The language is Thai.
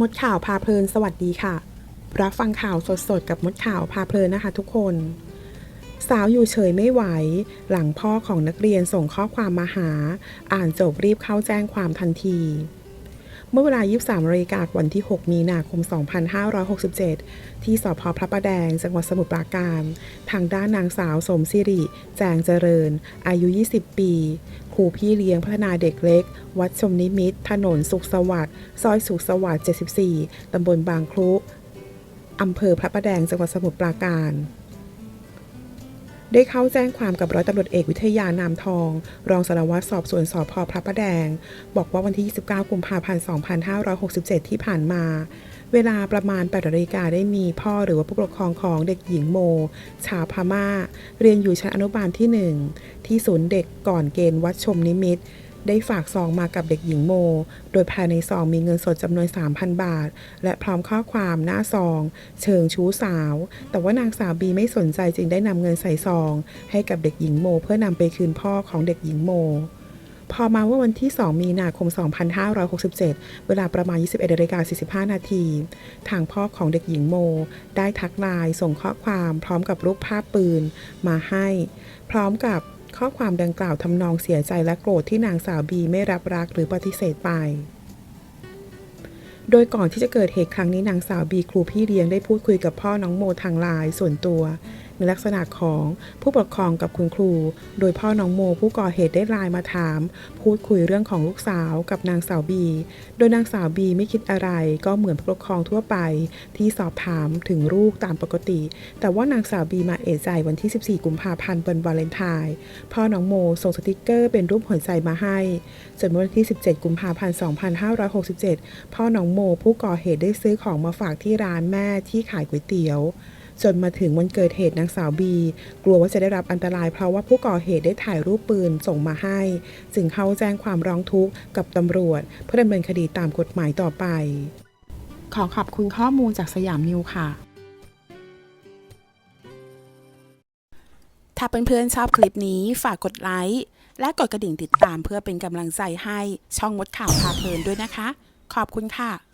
มดข่าวพาเพลินสวัสดีค่ะ รับฟังข่าวสดๆ กับมดข่าวพาเพลินนะคะทุกคน สาวอยู่เฉยไม่ไหว หลังพ่อของนักเรียนส่งข้อความมาหา อ่านจบรีบเข้าแจ้งความทันที เมื่อเวลา 23นาฬิกาวันที่ 6 มีนาคม 2567 ที่สพพระประแดง จังหวัดสมุทรปราการ ทางด้านนางสาวสมสิริ แจงเจริญ อายุ 20 ปี ครูพี่เลี้ยงพัฒนาเด็กเล็ก วัดชมนิมิตถนนสุขสวัสดิ์ซอยสุขสวัสดิ์74 ตำบลบางครุอำเภอพระประแดง จังหวัดสมุทรปราการ ได้เข้าแจ้งความกับร้อยตำรวจเอกวิทยานามทอง รองสารวัตรสอบสวนสอบพอพระประแดง บอกว่าวันที่ 29 กุมภาพันธ์ 2567 ที่ผ่านมา เวลาประมาณ8นาฬิกาได้มีพ่อหรือว่าผู้ปกครองของเด็กหญิงโม ชาวพม่า เรียนอยู่ชั้นอนุบาลที่ 1 ที่ศูนย์เด็กก่อนเกณฑ์วัดชมนิมิตร ได้ฝากซองมากับเด็กหญิงโม โดยภายในซองมีเงินสดจำนวน 3,000 บาท และพร้อมข้อความหน้าซอง เชิงชู้สาว แต่ว่านางสาวบีไม่สนใจจึงได้นำเงินใส่ซอง ให้กับเด็กหญิงโม เพื่อนำไปคืนพ่อของเด็กหญิงโมพอมาว่าวันที่ 2 มีนาคม 2567 เวลาประมาณ 21นาฬิกา45 นาที ทางพ่อของเด็กหญิงโม ได้ทักไลน์ส่งข้อความพร้อมกับรูปภาพปืนมาให้ พร้อมกับ ข้อความดังกล่าวทำนองเสียใจและโกรธที่นางสาวบีไม่รับรักหรือปฏิเสธไป โดยก่อนที่จะเกิดเหตุครั้งนี้นางสาวบีครูพี่เลี้ยงได้พูดคุยกับพ่อน้องโมทางไลน์ส่วนตัวในลักษณะของผู้ปกครองกับคุณครู โดยพ่อน้องโม ผู้ก่อเหตุได้ไลน์มาถาม พูดคุยเรื่องของลูกสาวกับนางสาวบี โดยนางสาวบีไม่คิดอะไรก็เหมือนผู้ปกครองทั่วไป ที่สอบถามถึงลูกตามปกติ แต่ว่านางสาวบีมาเอะใจวันที่ 14 กุมภาพันธ์เป็นวาเลนไทน์พ่อน้องโมส่งสติกเกอร์เป็นรูปหัวใจมาให้จนวันที่ 17 กุมภาพันธ์ 2567 พ่อน้องโม ผู้ก่อเหตุได้ซื้อของมาฝากที่ร้านแม่ที่ขายก๋วยเตี๋ยว จนมาถึงวันเกิดเหตุนางสาวบี กลัวว่าจะได้รับอันตรายเพราะว่าผู้ก่อเหตุได้ถ่ายรูปปืนส่งมาให้ จึงเข้าแจ้งความร้องทุกข์กับตำรวจ เพื่อดำเนินคดีตามกฎหมายต่อไป ขอขอบคุณข้อมูลจากสยามนิวค่ะถ้าเพื่อนๆชอบคลิปนี้ฝากกดไลค์และกดกระดิ่งติดตามเพื่อเป็นกำลังใจให้ช่องมดข่าวพาเพลินด้วยนะคะ ขอบคุณค่ะ